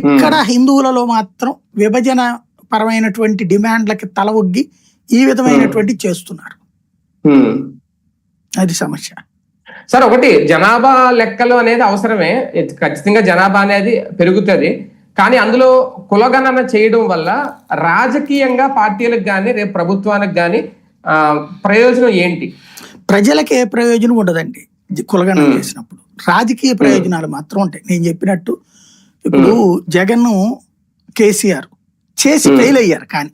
ఇక్కడ హిందువులలో మాత్రం విభజన పరమైనటువంటి డిమాండ్లకి తల ఒగ్గి ఈ విధమైనటువంటి చేస్తున్నారు. అది సమస్య. సార్ ఒకటి జనాభా లెక్కలు అనేది అవసరమే. ఖచ్చితంగా జనాభా అనేది పెరుగుతుంది. కానీ అందులో కులగణన చేయడం వల్ల రాజకీయంగా పార్టీలకు కానీ రేపు ప్రభుత్వానికి కానీ ప్రయోజనం ఏంటి? ప్రజలకు ఏ ప్రయోజనం ఉండదండి. కులగణన చేసినప్పుడు. రాజకీయ ప్రయోజనాలు మాత్రం ఉంటాయి. నేను చెప్పినట్టు ఇప్పుడు జగన్ కేసీఆర్ చేసి ఫెయిల్ అయ్యారు కానీ.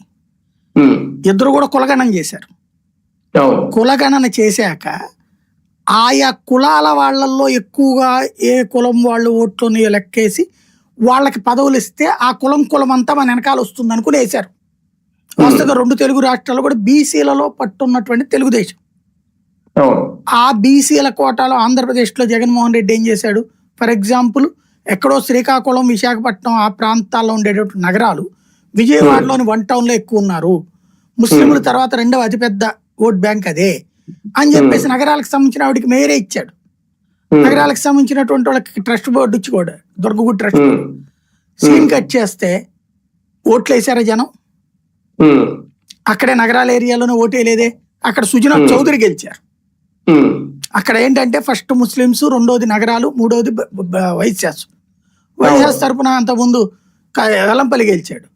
ఇద్దరు కూడా కులగణన చేశారు. కులగణన చేశాక ఆయా కులాల వాళ్ళల్లో ఎక్కువగా ఏ కులం వాళ్ళు ఓట్లని లెక్కేసి వాళ్ళకి పదవులు ఇస్తే ఆ కులం కులం అంతా మన వెనకాల వస్తుంది అనుకుని వేశారు వరుసగా రెండు తెలుగు రాష్ట్రాలు కూడా బీసీలలో పట్టున్నటువంటి తెలుగుదేశం. ఆ బీసీల కోటాలో ఆంధ్రప్రదేశ్లో జగన్మోహన్ రెడ్డి ఏం చేశాడు? ఫర్ ఎగ్జాంపుల్ ఎక్కడో శ్రీకాకుళం విశాఖపట్నం ఆ ప్రాంతాల్లో ఉండేటటువంటి నగరాలు విజయవాడలోని వన్ టౌన్లో ఎక్కువ ఉన్నారు. ముస్లింల తర్వాత రెండవ అతిపెద్ద ఓట్ బ్యాంక్ అదే అని చెప్పేసి నగరాలకు సంబంధించిన ఆవిడకి మేయరే ఇచ్చాడు. ఉమ్. నగరాలకు సంబంధించినటువంటి వాళ్ళకి ట్రస్ట్ బోర్డు ఇచ్చి కూడా దుర్గగుడి ట్రస్ట్. బోర్డు. సీన్ కట్ చేస్తే ఓట్లు వేసారా జనం. అక్కడే నగరాల ఏరియాలోనే ఓటే లేదే అక్కడ సుజనా చౌదరి గెలిచారు. అక్కడ ఏంటంటే ఫస్ట్ ముస్లిమ్స్ రెండోది నగరాలు మూడోది వైశ్యాస్ వైశ్యాస్ తరపున అంత ముందు వెల్లంపల్లి గెలిచాడు.